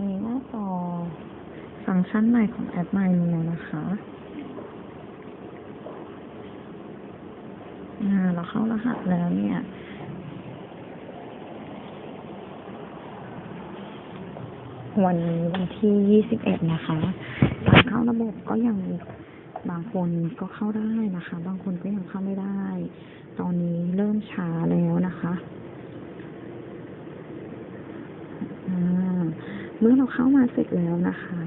ันนี้หน้าจอฟังก์ชันใหม่ของแอป My m e a นะคะอ่าเราเข้ารหัสแล้วเนี่ยวันนี้วันที่ 21 นะคะการเข้าระบบก็ยังบางคนก็เข้าได้นะคะ บางคนก็ยังเข้าไม่ได้ ตอนนี้เริ่มช้าแล้วนะคะอ่า เมื่อเราเข้ามาเสร็จแล้วนะคะ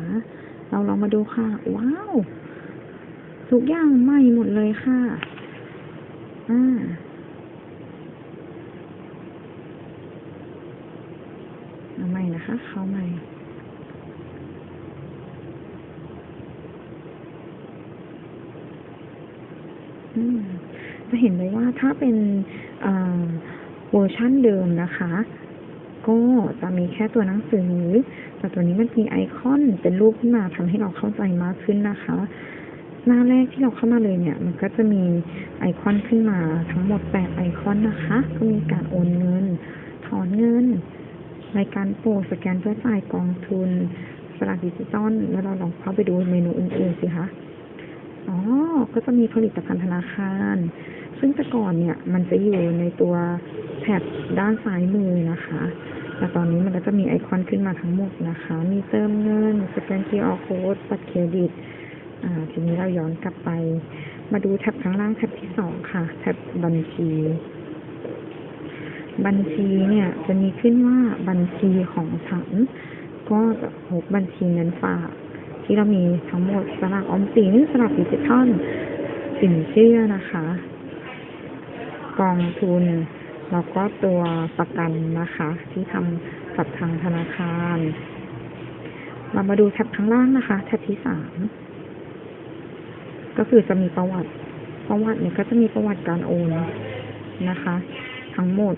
เราลองมาดูค่ะ ว้าว ทุกอย่างใหม่หมดเลยค่ะ อ่าเอาใหม่นะคะ เข้าใหม่อืมจะเห็นเลยว่าถ้าเป็นเอ่อเวอร์ชั่นเดิมนะคะ ก็จะมีแค่ตัวหนังสือ แต่ตัวนี้มันมีไอคอนเป็นรูปขึ้นมาทำให้เราเข้าใจมากขึ้นนะคะ หน้าแรกที่เราเข้ามาเลยเนี่ย มันก็จะมีไอคอนขึ้นมาทั้งหมดแปดไอคอนนะคะ ก็มีการโอนเงิน ถอนเงินรายการโปรสแกนเพื่อจ่ายกองทุนสลากดิจิตอลแล้วเราลองเข้าไปดูเมนูอื่นๆสิคะอ๋อ ก็จะมีผลิตภัณฑ์ธนาคาร ซึ่งแต่ก่อนเนี่ย มันจะอยู่ในตัว แถบด้านซ้ายมือนะคะ แต่ตอนนี้มันก็จะมีไอคอนขึ้นมาทั้งหมดนะคะ มีเติมเงินสแกน QR code บัตรเครดิต อ่า ทีนี้เราย้อนกลับไป มาดูแท็บข้างล่างแท็บที่สองค่ะแท็บบัญชี บัญชีเนี่ยจะมีขึ้นว่าบัญชีของฉัน ก็จะพบบัญชีเงินฝาก ที่เรามีทั้งหมดสลากออมสินสลากดิจิทัลสินเชื่อนะคะ กองทุน แล้วก็ตัวประกันนะคะ ที่ทำกับทางธนาคาร เรามาดูแท็บข้างล่างนะคะแท็บที่สามก็คือจะมีประวัติ ประวัติเนี่ยก็จะมีประวัติการโอนนะคะ ทั้งหมด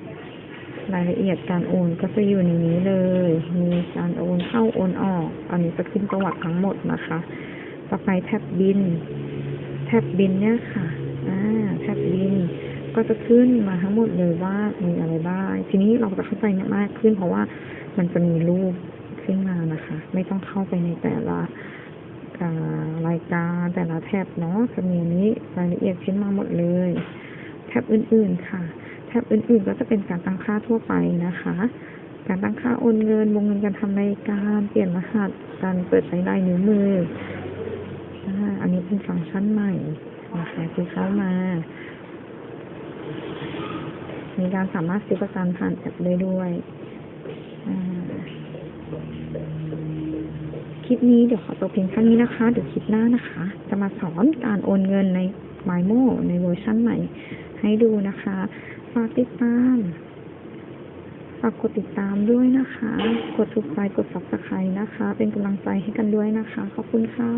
รายละเอียดการโอนก็จะอยู่ในนี้เลย มีการโอนเข้าโอนออก อันนี้จะขึ้นประวัติทั้งหมดนะคะ ต่อไปแท็บบิน แท็บบินเนี่ยค่ะ อ่า แท็บบิน ก็จะขึ้นมาทั้งหมดเลยว่ามีอะไรบ้าง ทีนี้เราจะเข้าใจมากขึ้นเพราะว่ามันจะมีรูปขึ้นมานะคะ ไม่ต้องเข้าไปในแต่ละรายการแต่ละแท็บเนาะจะมีนี้รายละเอียดขึ้นมาหมดเลย แท็บอื่นๆค่ะ แท็บอื่นๆ ก็จะเป็นการตั้งค่าทั่วไปนะคะ การตั้งค่าโอนเงินวงเงินการทำรายการเปลี่ยนรหัสการเปิดใช้ลายนิ้วมืออันนี้เป็นฟังก์ชันใหม่นะคะที่เข้ามา มีการสามารถซื้อประกันผ่านแอปได้ด้วยคลิปนี้เดี๋ยวขอตัวเพียงเท่านี้นะคะ เดี๋ยวคลิปหน้านะคะ จะมาสอนการโอนเงินใน m y m o ในเวอร์ชั่นใหม่ ให้ดูนะคะ ฝากติดตามฝากกดติดตามด้วยนะคะ กดถูกใจกด subscribe นะคะ เป็นกำลังใจให้กันด้วยนะคะ ขอบคุณค่ะ